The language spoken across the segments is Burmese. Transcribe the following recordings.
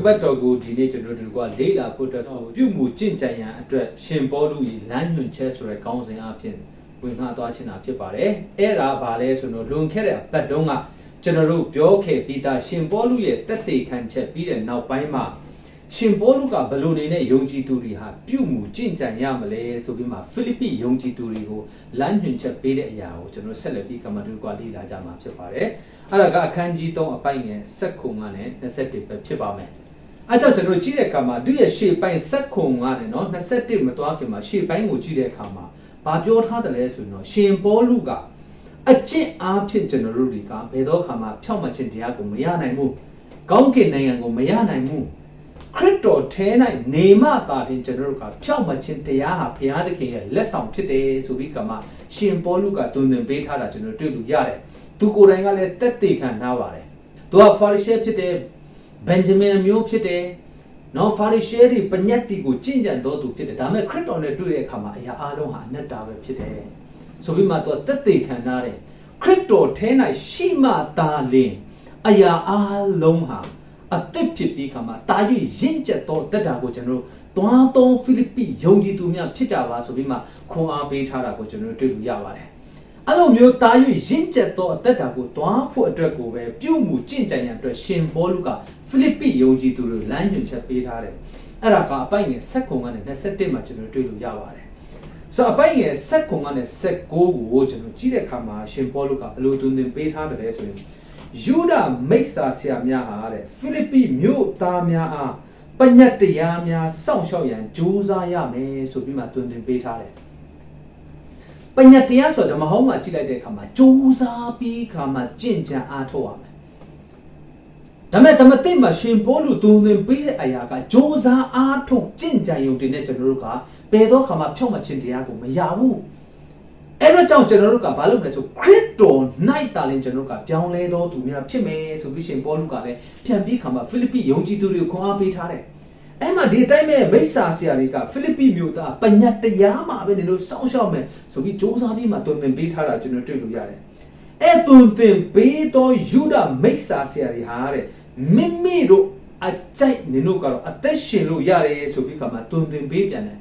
ကပတ်တော်ကိုဒီနေ့ကျွန်တော်တို့ကလေ့လာဖို့အတွက်ပြုမှုကျင့်ကြံရန်အတွက်ရှင်ပေါလုရဲ့လမ်းညွှန်ချက်ဆိုတဲ့ခေါင်းစဉ်အဖြစ်ဝင်ငှသွားချင်တာဖြစ်ပါတယ်အဲ့ဒါဘာလဲဆိုတော့လွန်ခဲ့တဲ့အပတ်တုန်းကကျွန်တော်တို့ပြောခဲ့ပြီးသားရှင်ပေါလုရဲ့တက်သေးခံချက်ပြီးတဲ့နောက်ပိုင်းမှာရှင်ပေါလုကဘယ်လိုနေနဲ့ယုံကြည်သူတွေဟာပြုမှုကျင့်ကြံရမလဲဆိုပြီးမှဖိလိပ္ပိယုံကြည်သူတွေကိုလမ်းညွှန်ချက်ပေးတဲ့အရာကိုကျွန်တော်ဆက်လက်ပြီးကမ္ဘာတူကလေ့လာကြမှာဖြစ်ပါတယ်။အဲ့ဒါကအခန်းကြီး3အပိုင်ငယ်ဆက်ခုံကနဲ့21ပဲဖြစ်ပါမယ်။ အဲကြောင့်ကျွန်တော်ကြည့်တဲ့အခါမှာသူရဲ့ရှေ့ပိုင်းဆက်ခုံကနဲ့နော်21မသွားခင်မှာရှေ့ပိုင်းကိုကြည့်တဲ့အခါမှာဘာပြောထားတယ်လဲဆိုရင်တော့ရှင်ပေါလုကအကျင့်အားဖြင့်ကျွန်တော်တို့တွေကဘယ်တော့ခါမှဖြောက်မှတ်ခြင်းတရားကိုမရနိုင်ဘူး။ကောင်းကင်နိုင်ငံကိုမရနိုင်ဘူး။ခရစ်တော်ထဲ၌နေမှသာလျှင်ကျွန်တော်တို့ကဖြောက်မှတ်ခြင်းတရားဟာဘုရားသခင်ရဲ့လက်ဆောင်ဖြစ်တယ်ဆိုပြီးကမှရှင်ပေါလုကတွင်တွင်ပေးထားတာကျွန်တော်တွေ့လို့ရတယ်။သူကိုယ်တိုင်ကလည်းတက်သေးခံနာပါတယ်။သူကဖာရိရှဲဖြစ်တ ယ်ဘန်ဂျမင်မျိုးဖြစ်တယ်။နော်ဖာရိရှဲတွေပညတ်တီကိုကျင့်ကြံတော်သူဖြစ်တယ်။ဒါပေမဲ့ခရစ်တော်နဲ့တွေ့တဲ့အခါမှာအရာအလုံးဟာအနတ္တပဲဖြစ်တယ်။ဆိုပြီးမှသူကတက်သေးခံနာတယ်။ခရစ်တော်ထဲ၌ရှိမှသာလျှင်အရာအလုံးဟာအသက်ဖြစ်ပြီးခါမှာတာ၍ရင့်ကျက်သောတက်တာကိုကျွန်တော်တို့တွားသောဖိလိပ္ပိယုံကြည်သူများဖြစ်ကြပါဆိုပြီးမှခွန်အားပေးထားတာကိုကျွန်တော်တို့တွေ့လို့ရပါတယ်။ အဲ့လိုမျိုးတာ၍ရင့်ကျက်သောအသက်တာကိုတွားဖို့အတွက်ကိုပဲပြုမှုကျင့်ကြံရန်အတွက်ရှင်ဘောလူကဖိလိပ္ပိယုံကြည်သူတို့လမ်းညွှန်ချက်ပေးထားတယ်။အဲ့ဒါကအပိုင်ငယ်ဆက်ခုံကနေ27မှာကျွန်တော်တွေ့လို့ရပါတယ်။ဆိုတော့အပိုင်ငယ်ဆက်ခုံကနေ16ကိုကျွန်တော်ကြည့်တဲ့အခါမှာရှင်ဘောလူကဘယ်လိုတွင်တွင်ပေးထားတယ်လဲဆိုရင်ယူဒမိစ္ဆာဆရာများဟာတဲ့ဖိလိပ္ပိမြို့သားများအားပညတ်တရားများစောင့်ရှောက်ရန်ကြိုးစားရမယ်ဆိုပြီးမှတွင်တင်ပေးထားတယ်ပ ညတ်တရားဆိုတော့မဟုတ်မှကြည့်လိုက်တဲ့အခါမှာကြိုးစားပြီးခါမှကြင့်ကြံအားထုတ်ရမယ်ဒါမဲ့တမသိမှာရှင်ပိုးလူတွင်တင်ပေးတဲ့အရာကကြိုးစားအားထုတ်ကြင့်ကြံရုံတင်တဲ့ကျွန်တော်တို့ကဘယ်တော့ခါမှဖြောင့်မခြင်းတရားကိုမရဘူးအဲ့တော့ကြောင့်ကျွန်တော်တို့ကဘာလုပ်မလဲဆိုခရစ်တော်၌တာလင်ကျွန်တော်တို့ကပြောင်းလဲသောသူများဖြစ်မယ်ဆိုပြီးရှင်ပေါလုကလည်းပြန်ပြီးခါမှာဖိလိပ္ပိယုံကြည်သူတွေကိုခွန်အားပေးထားတယ်။ အဲ့မှာဒီတိုင်းမဲ့မိစ္ဆာဆရာတွေကဖိလိပ္ပိမြို့သားပညာတရားမှာပဲနေလို့စောင့်ရှောက်မယ်ဆိုပြီးစ조사ပြီးမှတုံသင်ပေးထားတာကျွန်တော်တွေ့လို့ရတယ်။အဲ့တုံသင်ပေးသောယူဒမိစ္ဆာဆရာတွေဟာတဲ့မိမိတို့အကြိုက်နေတို့ကတော့အသက်ရှင်လို့ရတယ်ဆိုပြီးခါမှာတုံသင်ပေးပြန်တယ်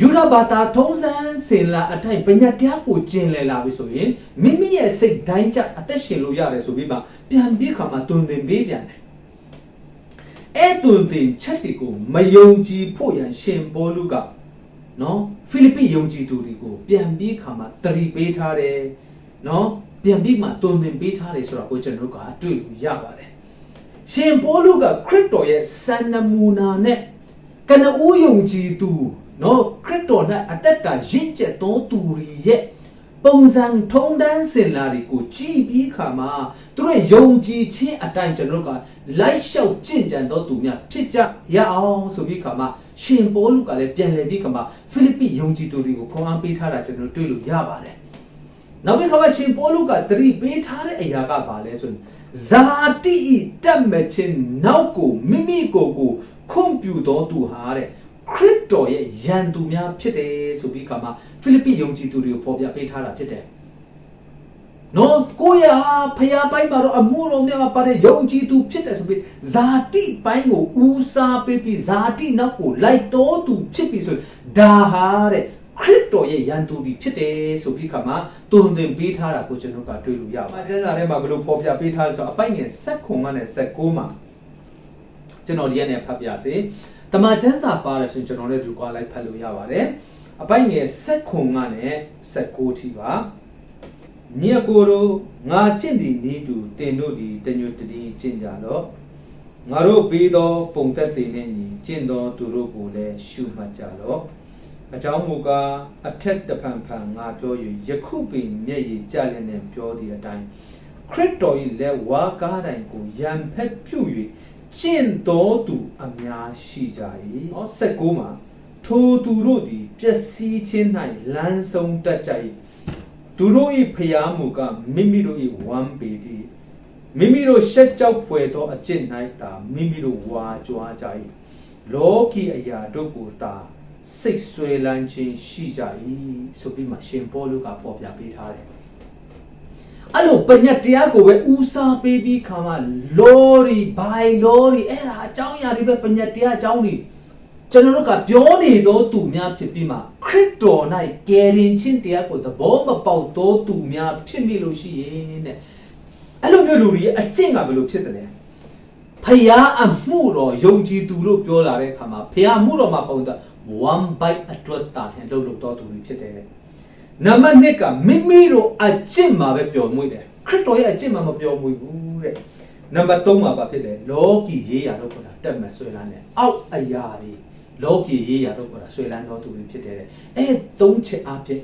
ယူရဘာတာထုံးစံစင်လာအထိုင်ပညာတရားကိုကျင်လည်လာပြီဆိုရင်မိမိရဲ့စိတ်တိုင်းကျအသက်ရှင်လို့ရတယ်ဆိုပြီးမှပြန်ပြီးခါမှတွင်တင်ပေးပြန်တယ် အဲ့တွင်တင်ချက်တွေကိုမယုံကြည်ဖို့ရန်ရှင်ဘောလူကနော်ဖိလိပ္ပိယုံကြည်သူတွေကိုပြန်ပြီးခါမှတရီပေးထားတယ်နော်ပြန်ပြီးမှတွင်တင်ပေးထားတယ်ဆိုတော့ကိုကျွန်တော်တို့ကတွေ့လို့ရပါတယ်ရှင်ဘောလူကခရစ်တော်ရဲ့စံနမူနာနဲ့ကနဦးယုံကြည်သူနော်ခရစ်တော်နဲ့အသက်တာရင့်ကျက်သောသူတွေရဲ့ ပုံစံထုံးတမ်းစင်လာတွေကိုကြည်ပြီးခါမှာသူတို့ယုံကြည်ခြင်းအတိုင်းကျွန်တော်တို့ကလိုက်လျှောက်ကြင်ကြံသောသူများဖြစ်ကြရအောင်ဆိုပြီးခါမှာရှင်ပေါလုကလည်းပြန်လည်ပြီးခါမှာဖိလိပ္ပိယုံကြည်သူတွေကိုခေါင်းအားပေးထားတာကျွန်တော်တွေ့လို့ရပါတယ်နောက်ပြီးခါမှာရှင်ပေါလုကတတိပေးထားတဲ့အရာကဘာလဲဆိုရင်ဇာတိဤတက်မဲ့ခြင်းနောက်ကိုမိမိကိုယ်ကိုခွန်ပြူတော်သူဟာတဲ့ ခရစ်တော်ရဲ့ယံသူများဖြစ်တယ်ဆိုပြီးခါမှာဖိလိပ္ပိယုံကြည်သူတွေကိုဖော်ပြပေးထားတာဖြစ်တယ်။နော်ကိုရဟာဖျားပိုင်းမှာတော့အမှုတော်များမှာပါတဲ့ယုံကြည်သူဖြစ်တယ်ဆိုပြီးဇာတိပိုင်းကိုဦးစားပေးပြီးဇာတိနောက်ကိုလိုက်တော်သူဖြစ်ပြီးဆိုဒါဟာတဲ့ခရစ်တော်ရဲ့ယံသူပြီးဖြစ်တယ်ဆိုပြီးခါမှာတုံသင်ပေးထားတာကိုကျွန်တော်ကတွေ့လို့ရပါတယ်။ကျမ်းစာထဲမှာဘယ်လိုဖော်ပြပေးထားလဲဆိုတော့အပိုင်ငယ်ဆက်ခွန်ကနဲ့ဆက်ကိုမှာကျွန်တော်ဒီကနေဖတ်ပြစေ။ တမန်ကျမ်းစာပါတယ်ဆိုရင်ကျွန်တော်လည်းဒီကွာလိုက်ဖတ်လို့ရပါတယ်အပိုက်ငယ်ဆက်ခုံကနဲ့ဆက်ကိုထိပါမြေကိုတို့ငါကျင့်သည်နီးတူတင်တို့သည်တညွတ်တည်းကျင့်ကြတော့ငါတို့ပေးသော ပုံသက်တည်နှင့်ညီကျင့်သောသူတို့ကိုလည်းရှုမှတ်ကြတော့အကြောင်းမူကားအထက်တဖန်ဖန်ငါပြော၍ယခုပင်မျက်ရည်ကျလျက်နဲ့ပြောသည့်အတိုင်းခရစ်တော်၏လက်ဝါကားတိုင်ကိုယံဖက်ပြု၍ ကျင့်တော်သူအများရှိကြ၏ဟော16မှာထိုသူတို့သည်ပျက်စီးခြင်း၌လမ်းဆုံးတတ်ကြ၏သူတို့၏ဖျားမူကမိမိတို့၏ဝမ်းပေသည်မိမိတို့ရှက်ကြောက်ဖွယ်သောအကျင့်၌သာမိမိတို့ဝါကြွားကြ၏လောကီအရာတို့ကိုသာစိတ်ဆွဲလန်းခြင်းရှိကြ၏ဆိုပြီးမှရှင်ပေါလုကဖော်ပြပေးထားတယ် အဲ့လိုပညာတရားကိုပဲဦးစားပေးပြီးခါမှလောရီဘိုင်လောရီအဲ့ဒါအကြောင်းအရာတွေပဲပညာတရားအကြောင်းတွေကျွန်တော်တို့ကပြောနေသောသူများဖြစ်ပြီးမှခရစ်တော်၌ကယ်ရင်ချင်းတရားကိုသဘောမပေါက်သောသူများဖြစ်မိလို့ရှိရင်တဲ့အဲ့လိုမျိုးလူတွေရဲ့အကျင့်ကဘယ်လိုဖြစ်တယ်လဲဖယားအမှုတော်ယုံကြည်သူလို့ပြောလာတဲ့အခါမှာဖယားမှုတော်မှာပုံတော့ one bite အတွက်တာဖြင့်လှုပ်လှုပ်တော်သူတွေဖြစ်တယ် နံပါတ်1ကမိမိတို့အကျင့်မှာပဲပျော်မွေ့တယ်ခရစ်တော်ရဲ့အကျင့်မှာမပျော်မွေ့ဘူးတဲ့နံပါတ်3မှာပါဖြစ်တယ်လောကီရေးရာလို့ခေါ်တာတက်မဲ့ဆွဲလန်းတယ်အောက်အရာတွေလောကီရေးရာလို့ခေါ်တာဆွဲလန်းတော်သူတွေဖြစ်တယ်တဲ့အဲသုံးချက်အဖြစ်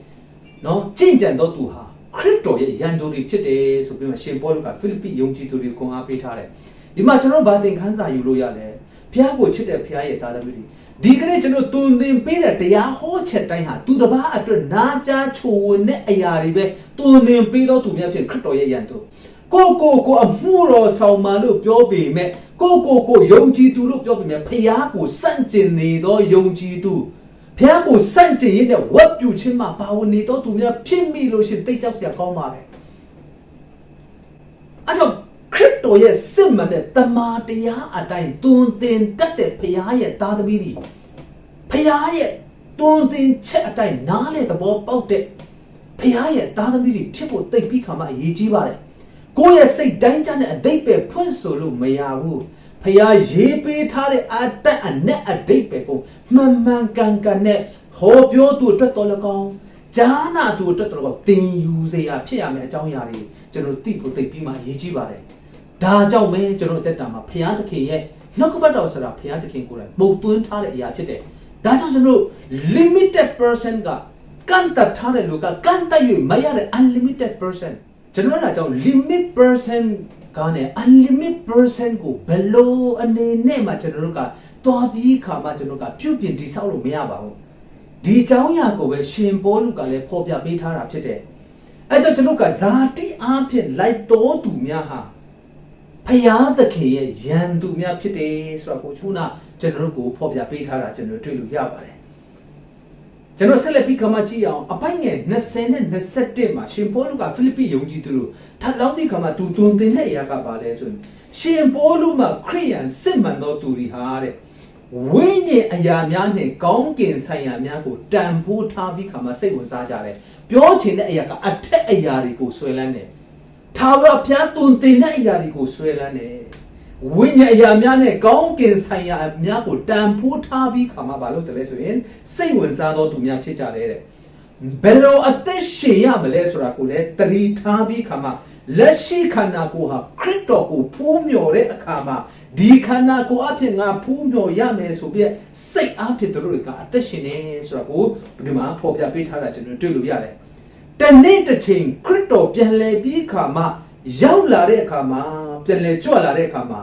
နော်ကြင်ကြံတော်သူဟာခရစ်တော်ရဲ့ရန်သူတွေဖြစ်တယ်ဆိုပြီးမှရှင်ပေါလုကဖိလိပ္ပိယုံကြည်သူတွေကိုခွန်အားပေးထားတယ်ဒီမှာကျွန်တော်ဗာသင်ခန်းစာယူလို့ရလဲဘုရားကိုချစ်တဲ့ဘုရားရဲ့သားသမီးတွေ ဒီကနေ့ကျွန်တော်တုံသင်ပေးတဲ့တရားဟောချက်တိုင်းဟာသူတစ်ပါးအတွက်နာကြားချိုဝင်တဲ့အရာတွေပဲတုံသင်ပေးတော့သူများဖြစ်ခရစ်တော်ရဲ့ရန်သူကိုကိုကိုအမှုတော်ဆောင်မှလို့ပြောပေမဲ့ကိုကိုကိုယုံကြည်သူလို့ပြောပေမဲ့ဖျားကိုစန့်ကျင်နေသောယုံကြည်သူဖျားကိုစန့်ကျင်ရတဲ့ဝတ်ပြုခြင်းမှာပါဝင်နေတော့သူများဖြစ်မိလို့ရှိရင်တိတ်ကြောက်စရာကောင်းပါတယ်အဲ့တော့ ခရစ်တော်ရဲ့စစ်မှန်တဲ့တမာတရားအတိုင်းတွင်တင်တတ်တဲ့ဖျားရဲ့သားသမီးတွေဖျားရဲ့တွင်တင်ချက်အတိုင်းနားလေသဘောပေါက်တဲ့ဖျားရဲ့သားသမီးတွေဖြစ်ဖို့တိတ်ပြီးခါမှအရေးကြီးပါတယ်ကိုယ့်ရဲ့စိတ်တိုင်းကြတဲ့အတိတ်ပဲဖွင့်ဆိုလို့မရဘူးဖျားရေးပေးထားတဲ့အတတ်အနက်အတိတ်ပဲကိုမှန်မှန်ကန်ကန်နဲ့ဟောပြောသူအတွက်တော်လကောင်းဂျာနာသူအတွက်တော်လကောင်းသင်ယူစေရဖြစ်ရမယ်အကြောင်းအရာတွေကျွန်တော်သိဖို့သိပြီးမှအရေးကြီးပါတယ် ဒါကြောင့်ပဲကျွန်တော်အသက်တာမှာဖျားသခင်ရဲ့နှုတ်ကပတ်တော်ဆိုတာဖျားသခင်ကိုယ်တိုင်မှုတ်သွင်းထားတဲ့အရာဖြစ်တယ်ဒါကြောင့်ကျွန်တော် limited person ကကန့်တတ်ထားတဲ့လူကကန့်တတ်၍မရတဲ့ unlimited person ကျွန်တော်တို့ကကြောင့် limit person ကနဲ့ unlimited person ကိုဘယ်လိုအနေနဲ့မှကျွန်တော်တို့ကတွားပြီးခါမှကျွန်တော်ကပြုပြင်တည်ဆောက်လို့မရပါဘူးဒီအကြောင်းအရာကိုပဲရှင်ပေါလုကလည်းဖော်ပြပေးထားတာဖြစ်တယ်အဲကြောင့်ကျွန်တော်ကဇာတိအားဖြင့်လိုက်တော်သူများဟာ ဖယားသခင်ရဲ့ယံသူများဖြစ်တယ်ဆိုတော့ကိုချုနာကျွန်တော်တို့ကိုဖော်ပြပေးထားတာကျွန်တော်တွေ့လို့ရပါတယ်ကျွန်တော်ဆက်လက်ပြီးကမှကြည့်အောင်အပိုင်ငယ်20နဲ့21မှာရှင်ပေါလုကဖိလိပ္ပိယုံကြည်သူတို့ထပ်လောင်းပြီးကမှသူသွန်သင်တဲ့အရာကပါလဲဆိုရင်ရှင်ပေါလုမှာခရိယန်စစ်မှန်သောသူတွေဟာတဲ့ဝိညာဉ်အရာများနဲ့ကောင်းကင်ဆိုင်ရာများကိုတန်ဖိုးထားပြီးခါမှစိတ်ဝင်စားကြတယ်ပြောချင်တဲ့အရာကအထက်အရာတွေကိုဆွဲလန်းတယ် ထာဝရဘုရားသွန်သင်တဲ့အရာတွေကိုဆွဲလန်းတယ်ဝိညာဉ်အရာများနဲ့ကောင်းကင်ဆိုင်ရာများကိုတန်ဖိုးထားပြီးခါမှဘာလို့တလဲဆိုရင်စိတ်ဝင်စားသောသူများဖြစ်ကြတယ်တဲ့ဘယ်လိုအသက်ရှင်ရမလဲဆိုတာကိုလည်းတတိထားပြီးခါမှလက်ရှိခန္ဓာကိုယ်ဟာခရစ်တော်ကိုဖူးမြော်တဲ့အခါမှာဒီခန္ဓာကိုယ်အဖြစ်ငါဖူးမြော်ရမယ်ဆိုပြီးစိတ်အဖြစ်တို့တွေကအသက်ရှင်နေဆိုတာကိုဒီမှာဖော်ပြပေးထားတာကျွန်တော်တွေ့လို့ရတယ် တနေ့တစ်ချိန်ခရစ်တော်ပြန်လည်ပြီးခါမှရောက်လာတဲ့အခါမှာပြန်လည်ကြွလာတဲ့အခါမှာ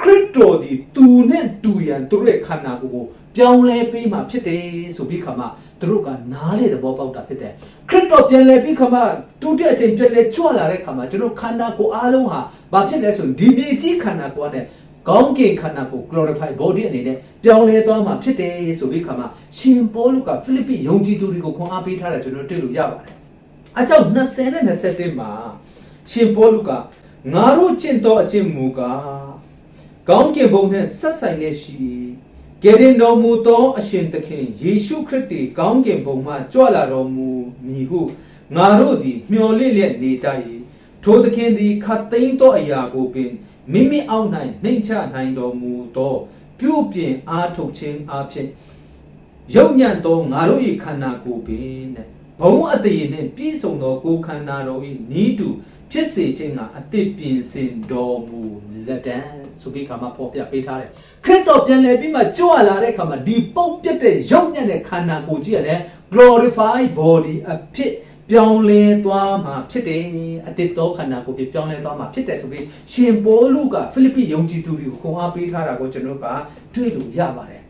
ခရစ်တော်ဒီသူနဲ့တူရန်သူတို့ရဲ့ခန္ဓာကိုယ်ကိုပြောင်းလဲပေးမှဖြစ်တယ်ဆိုပြီးခါမှသူတို့ကနားလေသဘောပေါက်တာဖြစ်တယ်ခရစ်တော်ပြန်လဲပြီးခါမှတူတဲ့အချိန်ပြန်လဲကြွလာတဲ့ခါမှာကျွန်တော်ခန္ဓာကိုယ်အားလုံးဟာဘာဖြစ်လဲဆိုရင်ဒီမြေကြီးခန္ဓာကိုယ်နဲ့ကောင်းကင်ခန္ဓာကို glorify body အနေနဲ့ပြောင်းလဲသွားမှာဖြစ်တယ်ဆိုပြီးခါမှရှင်ပေါလုကဖိလိပ္ပိယုံကြည်သူတွေကိုခွန်အားပေးထားတယ်ကျွန်တော်တွေ့လို့ရပါတယ် အကြောင်း20နဲ့21မှာရှင်ပေါလုကငါတို့ကျင့်သောအကျင့်မူကားကောင်းကင်ဘုံနှင့်ဆက်ဆိုင်လက်ရှိကယ်တင်တော်မူသောအရှင်သခင်ယေရှုခရစ်သည်ကောင်းကင်ဘုံမှကြွလာတော်မူမည်ဟုငါတို့သည်မျှော်လင့်လျက်နေကြ၏ထိုသခင်သည်ခတ်သိမ်းသောအရာကိုပင်မိမိအောက်၌နှိမ့်ချနိုင်တော်မူသောပြုပြင်အားထုတ်ခြင်းအဖြစ်ရုပ်ညံ့သောငါတို့၏ခန္ဓာကိုယ်ပင်တဲ့ ဘုံအသေးနှင့်ပြည့်စုံသောကိုယ်ခန္ဓာတော်၏နီးတူဖြစ်စေခြင်းကအသစ်ပြင်ဆင်တော်မူလက်တံဆိုပြီးခါမှပေါ်ပြပေးထားတယ်ခရစ်တော်ပြန်လည်ပြီးမှကြွလာတဲ့ခါမှာဒီပုတ်ပြတ်တဲ့ရုပ်ညံ့တဲ့ခန္ဓာကိုယ်ကြီးရတယ် glorified body အဖြစ်ပြောင်းလဲသွားမှာဖြစ်တယ်အတိတ်သောခန္ဓာကိုယ်ပြပြောင်းလဲသွားမှာဖြစ်တယ်ဆိုပြီးရှင်ပေါလုကဖိလိပ္ပိယုံကြည်သူတွေကိုခွန်အားပေးထားတာကိုကျွန်တော်ကတွေ့လို့ရပါတယ်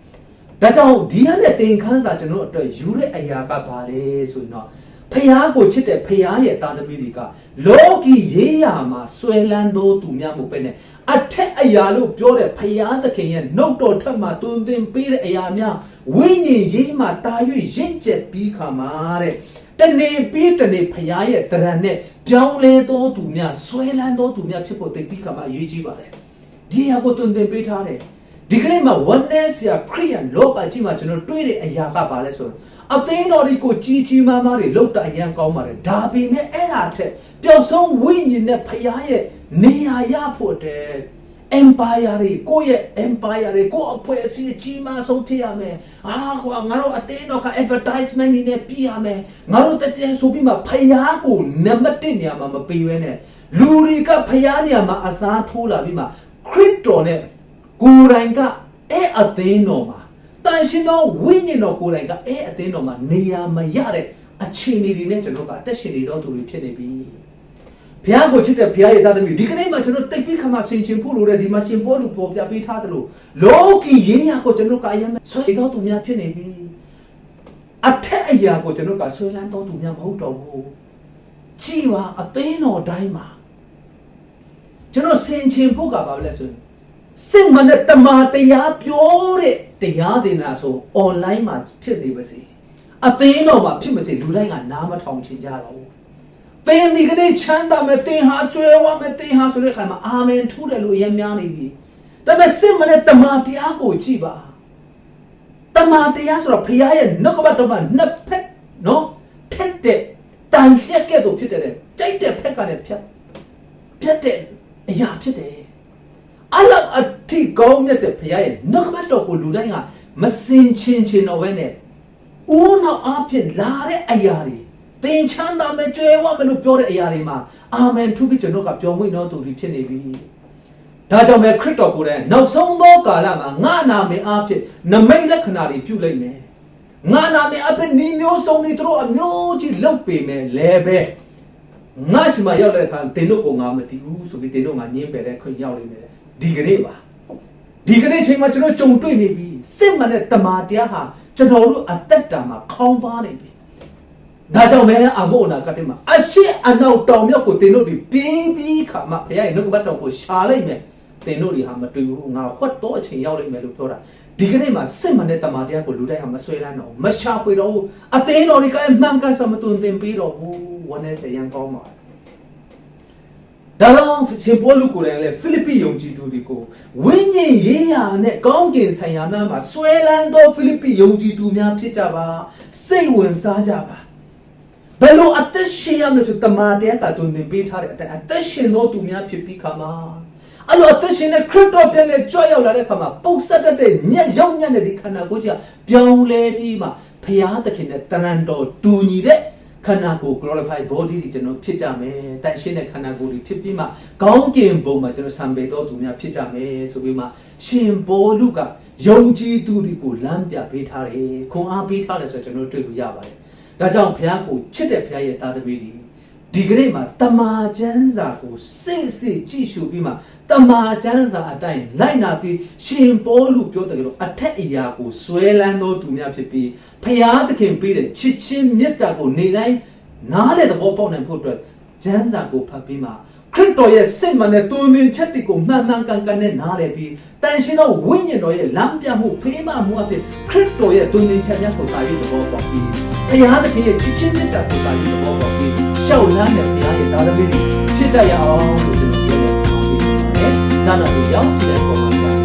ဒါကြောင့်ဒီရတဲ့သင်ခန်းစာကျွန်တော်အတွက်ယူတဲ့အရာကဘာလဲဆိုရင်တော့ဖျားကိုချစ်တဲ့ဖျားရဲ့တာသမီတွေကလောကီရေးရာမှာဆွဲလန်းသောသူများမဟုတ်ပဲနဲ့အထက်အရာလို့ပြောတဲ့ဖျားသခင်ရဲ့နှုတ်တော်ထက်မှာတွင်တင်ပေးတဲ့အရာများဝိညာဉ်ရေးမှာတာ၍ရင့်ကျက်ပြီးခါမှာတဲ့ဖတနေ့ပြီးတနေ့ဖရားရဲ့တရံနဲ့ပြောင်းလဲတော်သူများဆွဲလန်းတော်သူများဖြစ်ဖို့တိတ်ပြီးခါမှအရေးကြီးပါတယ်ဒီဟာကိုတွင်တင်ပေးထားတယ် ဒီကနေ့မှာ oneness ရာခရိယန်လောကကြီးမှာကျွန်တော်တွေ့တဲ့အရာကဘာလဲဆိုတော့အသိတော်ဒီကိုကြီးကြီးမားမားတွေလောက်တာအရန်ကောင်းပါတယ်ဒါပေမဲ့အဲ့ဒါထက်ပျောက်ဆုံးဝိညာဉ်နဲ့ဖရားရဲ့နေရာရဖို့တဲ့ empire တွေကိုယ့်ရဲ့ empire တွေကိုယ့်အဖွဲ့အစည်းအကြီးမားဆုံးဖြစ်ရမယ်။အာကွာငါတို့အသေးတော့က advertisement နေနဲ့ပြရမယ်။ငါတို့တကယ်ဆိုပြီးမှဖယားကိုနံပါတ်1နေရာမှာမပေးဘဲနဲ့လူတွေကဖယားနေရာမှာအစားထိုးလာပြီးမှခရစ်တော်နဲ့ ကိုယ်တိုင်ကအဲ့အသင်းတော်မှာတန်ရှင်သောဝိညာဉ်တော်ကိုယ်တိုင်ကအဲ့အသင်းတော်မှာနေရာမရတဲ့အခြေအနေတွေနဲ့ကျွန်တော်ကအသက်ရှင်နေတော့သူတွေဖြစ်နေပြီ။ဘုရားကိုချစ်တဲ့ဘုရားရဲ့သားသမီးဒီကနေ့မှကျွန်တော်တိတ်ပြီးခါမှဆင်ခြင်ဖို့လိုတဲ့ဒီမှာရှင်ပေါ်လူပေါ်ပြပေးထားတယ်လို့လောကီရေးရာကိုကျွန်တော်ကအရင်ဆွေတော်သူများဖြစ်နေပြီအထက်အရာကိုကျွန်တော်ကဆွေလန်းတော်သူများမဟုတ်တော့ဘူးကြည်ပါအသိန်းတော်တိုင်းမှာကျွန်တော်ဆင်ခြင်ဖို့ကပါပဲလဲဆိုရင် စိတ်မနဲ့တမာတရားပြောတဲ့တရားဒေသနာဆို online မှာဖြစ်နေပါစေအသိန်းတော်မှာဖြစ်မစေလူတိုင်းကနားမထောင်ချင်ကြတော့ဘူးသင်ဒီကနေ့ချမ်းသာမယ်သင်ဟာကြွယ်ဝမယ်သင်ဟာဆိုတဲ့ခါမှာအာမင်ထူးတယ်လို့အရင်များနေပြီဒါပေမဲ့စစ်မနဲ့တမန်တရားကိုကြည့်ပါတမန်တရားဆိုတော့ဖခင်ရဲ့နှုတ်ကပတ်တော်မှာနှစ်ဖက်နော်ထက်တဲ့တန်လျက်ကဲ့သို့ဖြစ်တဲ့ကြိုက်တဲ့ဖက်ကလည်းဖြတ်ဖြတ်တဲ့အရာဖြစ်တယ် အလောအတိကောင်းမြတ်တဲ့ဖခင်ရဲ့နှုတ်ကပတ်တော်ကိုလူတိုင်းကမစင်ချင်းချင်းတော့ပဲနဲ့ဦးနောက်အဖြစ်လာတဲ့အရာတွေသင်ချမ်းသာမယ်ကြွယ်ဝမယ်လို့ပြောတဲ့အရာတွေမှာအာမင်ထူပြီးကျွန်တော်ကပြောမွေ့တော်သူတွေဖြစ်နေပြီ။ဒါကြောင့်ပဲခရစ်တော်ကိုယ်တိုင်နောက်ဆုံးသောကာလမှာငါနာမည်အဖြစ်နမိတ်လက္ခဏာတွေပြုလိုက်မယ်။ငါနာမည်အဖြစ်ဤမျိုးစုံတွေသူတို့အမျိုးကြီးလုပ်ပေမယ်လဲပဲ။ငါရှိမှရောက်တဲ့အခါတင်တို့ကငါမသိဘူးဆိုပြီးတင်တို့ငါညင်းပယ်တဲ့ခွင့်ရောက်နေတယ် ဒီကနေ့ပါ။ဒီကနေ့ချိန်မှာကျွန်တော်ကြုံတွေ့နေပြီစစ်မှန်တဲ့တမာတရားဟာကျွန်တော်တို့အသက်တာမှာခေါင်းပါနေပြီ။ဒါကြောင့်မဲအမို့နာကတည်းမှာအရှိအနောက်တောင်မြောက်ကိုတင်တို့တွေပြင်းပြီးခါမှဘုရားရဲ့နှုတ်ကပတ်တော်ကိုရှာလိုက်မယ်တင်တို့တွေဟာမတွေ့ဘူးငါခွတ်တော့အချိန်ရောက်လိမ့်မယ်လို့ပြောတာဒီကနေ့မှာစစ်မှန်တဲ့တမန်တရားကိုလူတိုင်းကမဆွဲလန်းတော့ဘူးမရှာဖွေတော့ဘူးအသေးတော်တွေကမှန်ကန်စမတွင်တင်ပြီးတော့ဘူးဝန်းနေစေရန်ကောင်းပါ ဒါတော့ရှင်ပေါလုကိုယ်တိုင်လည်းဖိလိပ္ပိယုံကြည်သူတွေကိုဝိညာဉ်ရေးရာနဲ့ကောင်းကင်ဆိုင်ရာများမှာဆွဲလန်းသောဖိလိပ္ပိယုံကြည်သူများဖြစ်ကြပါစိတ်ဝင်စားကြပါဘယ်လိုအသက်ရှင်ရမလဲဆိုတမန်တရားကတွင်တင်ပေးထားတဲ့အတိုင်းအသက်ရှင်သောသူများဖြစ်ပြီးခါမှာအဲ့လိုအသက်ရှင်တဲ့ခရစ်တော်ပြန်လဲကြွရောက်လာတဲ့ခါမှာပုတ်ဆက်တတ်တဲ့ညက်ရောက်ညက်တဲ့ဒီခန္ဓာကိုယ်ကြီးကပြောင်းလဲပြီးမှဖရာသခင်နဲ့တရံတော်တူညီတဲ့ ခန္ဓာကိုယ် glorify body တွေကျွန်တော်ဖြစ်ကြမယ်။တန်ရှင်းတဲ့ခန္ဓာကိုယ်တွေဖြစ်ပြီးမှကောင်းကင်ဘုံမှာကျွန်တော်ဆံပေတော်သူများဖြစ်ကြမယ်ဆိုပြီးမှရှင်ဘောလူကယုံကြည်သူတွေကိုလမ်းပြပေးထားတယ်။ခွန်အားပေးထားတယ်ဆိုတော့ကျွန်တော်တွေ့လို့ရပါတယ်။ဒါကြောင့်ဘုရားကိုချစ်တဲ့ဘုရားရဲ့သားသမီးတွေဒီကနေ့မှာတမာကျမ်းစာကိုစိတ်စိတ်ကြည့်ရှုပြီးမှ တမာကျမ်းစာအတိုင်းလိုက်နာပြီးရှင်ပေါလုပြောတယ်လို့အထက်အရာကိုဆွဲလန်းသောသူများဖြစ်ပြီးဘုရားသခင်ပေးတဲ့ချစ်ချင်းမေတ္တာကိုနေတိုင်းနားလေသဘောပေါက်နိုင်ဖို့အတွက်ကျမ်းစာကိုဖတ်ပြီးမှခရစ်တော်ရဲ့စိတ်မှန်တဲ့သူမြင်ချက်တွေကိုမှန်မှန်ကန်ကန်နဲ့နားလည်ပြီးတန်ရှင်သောဝိညာဉ်တော်ရဲ့လမ်းပြမှုဖေးမမှုအဖြစ်ခရစ်တော်ရဲ့သူမြင်ချက်များကိုသာ၍သဘောပေါက်ပြီးဘုရားသခင်ရဲ့ချစ်ချင်းမြတ်တာကိုပါပြီးသဘောပေါက်ပြီးရှောက်လန်းတဲ့ဘုရားရဲ့သားသမီးတွေဖြစ်ကြရအောင် လို့ကျွန်တော်ပြောရအောင်ပြီး